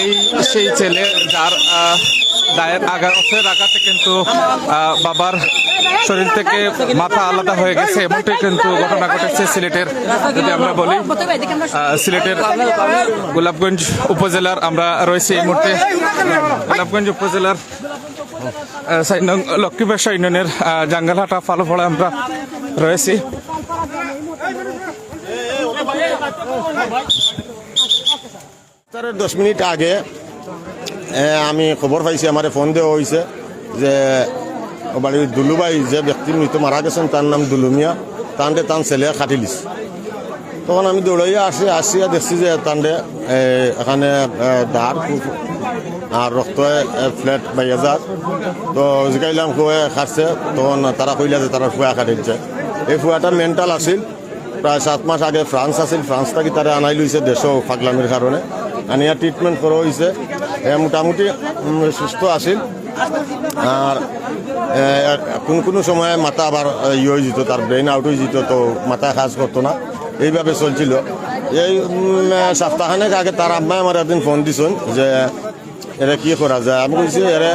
এই সেই ছেলে যার দায়ের আগা অস্ত্রের আঘাতে কিন্তু বাবার শরীর থেকে মাথা আলাদা হয়ে গেছে। এমনটাই কিন্তু ঘটনা ঘটেছে সিলেটের, যদি আমরা বলি। সিলেটের গোলাপগঞ্জ উপজেলার আমরা রয়েছি এই মুহূর্তে। গোলাপগঞ্জ উপজেলার লক্ষ্মীবাসা ইউনিয়নের জাঙ্গালহাটা ফালফড়ে আমরা রয়েছি। তার দশ মিনিট আগে আমি খবর পাইছি আমার ফোন দেওয়া হয়েছে যে বাড়ির দুলুবাই যে ব্যক্তি মৃত মারা গেছেন তার নাম দুলুমিয়া। তান্ডে তান ছেলে খাটিলিস তখন আমি দৌড়াইয়া আসি আসিয়া দেখছি যে তান্ডে এখানে দাঁড় আর রক্ত ফ্ল্যাট বাইয়া যার তো জিকাইলাম খুয়ে খাটছে। তখন তারা কইলা যে তারা ফুয়া খাটিলছে এই ফুয়াটা মেন্টাল আছিল। প্রায় সাত মাস আগে ফ্রান্স আছিল। ফ্রান্স থাকি তারা আনাই লইছে দেশ ফাগলামির কারণে আনিয়া ট্রিটমেন্ট করা হয়েছে। মোটামুটি সুস্থ আছিল। আর কোন কোনো সময়ে মাথা আবার ইয়ে হয়ে যেত তার ব্রেন আউট হয়ে যেত তো মাথা কাজ করতো না। এইভাবে চলছিল। এই সপ্তাহখানেক আগে তার আম্মাই আমার একদিন ফোন দিছেন যে এরা কি করা যায়? আমি কইছি এরা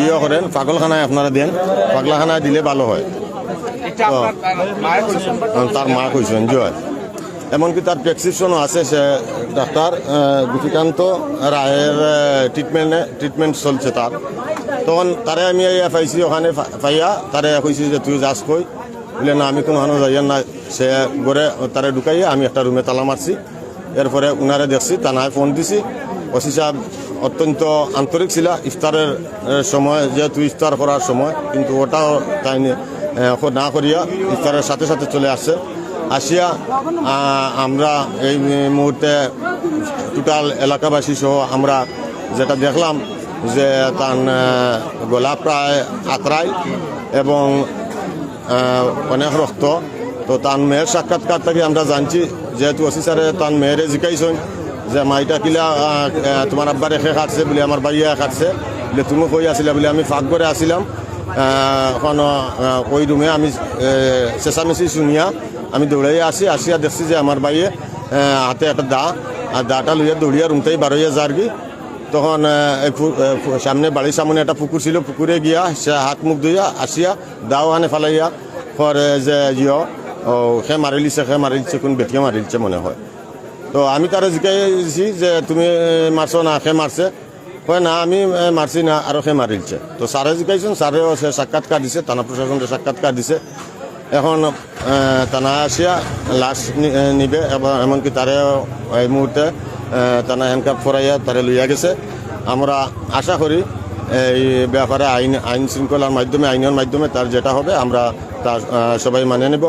ইয়ে করেন পাগলখানায় আপনারা দেন পাগলাখানায় দিলে ভালো হয়। তার মা কইছেন জয়। এমনকি তার প্রেসক্রিপশনও আছে সে ডাক্তার আহ, গুটিকান্ত রায়ের ট্রিটমেন্টে ট্রিটমেন্ট চলছে তার। তখন তারে আমি পাইছি ওখানে পাইয়া তারে কইছি যে তুই যাস কই? বলে না আমি কোনো হানো যাইয়ার না সে ঘরে তারে ঢুকাইয়া আমি একটা রুমে তালা মারছি। এরপরে উনারে দেখছি তানায় ফোন দিছি। ওসি সাহেব অত্যন্ত আন্তরিক ছিল ইফতারের সময় যেহেতু ইফতার করার সময় কিন্তু ওটাও তাই না করিয়া ইফতারের সাথে সাথে চলে আসছে। আসিয়া আমরা এই মুহূর্তে টোটাল এলাকাবাসী সহ আমরা যেটা দেখলাম যে তার গলা প্রায় আত্রাই এবং অনেক রক্ত। তো তার মেয়ের সাক্ষাৎকার থেকে আমরা জানছি, যেহেতু অফিসারে তার মেয়েরে জিকাইছেন যে মাইটা কিলা তোমার আব্বার এখে খাটছে বলে, আমার বাইয়া খাটছে বলে তুমি কই আসিলা বলে আমি ফাঁক করে আসিলাম। এখন ওই রুমে আমি চেঁচামেচি শুনিয়া আমি দৌড়াইয়া আসি আসিয়া দেখছি যে আমার আহ, হাতে একটা দা আর দাটা লইয়া দৌড়িয়া রুমতেই বারোইয়া তখন ফু- আহ, ফু- সামনে বাড়ির সামনে একটা পুকুর ছিল পুকুরে গিয়া সে হাত মুখ ধুইয়া আসিয়া দাও আনে ফালাইয়া পরে যে ও সে মারিলিছে সে মারিলিছে কোন বেটিয়ে মারিলিছে মনে হয়। তো আমি তারা জিকাইছি যে তুমি মারছো না সে মারছে? কয় না আমি মারছি না আৰু সে মারিলছে তো স্যারে জিকাইছেন স্যারেও সে সাক্ষাৎকার দিছে থানা প্রশাসনকে সাক্ষাৎকার দিছে। এখন থানা আসিয়া লাশ নিবে এবং এমনকি তারে এই মুহূর্তে থানা হ্যান্ডকাপ ফরাইয়া তারে লইয়া গেছে। আমরা আশা করি এই ব্যাপারে আইন আইন শৃঙ্খলার মাধ্যমে, আইনের মাধ্যমে তার যেটা হবে, আমরা তার সবাই মানে নেব।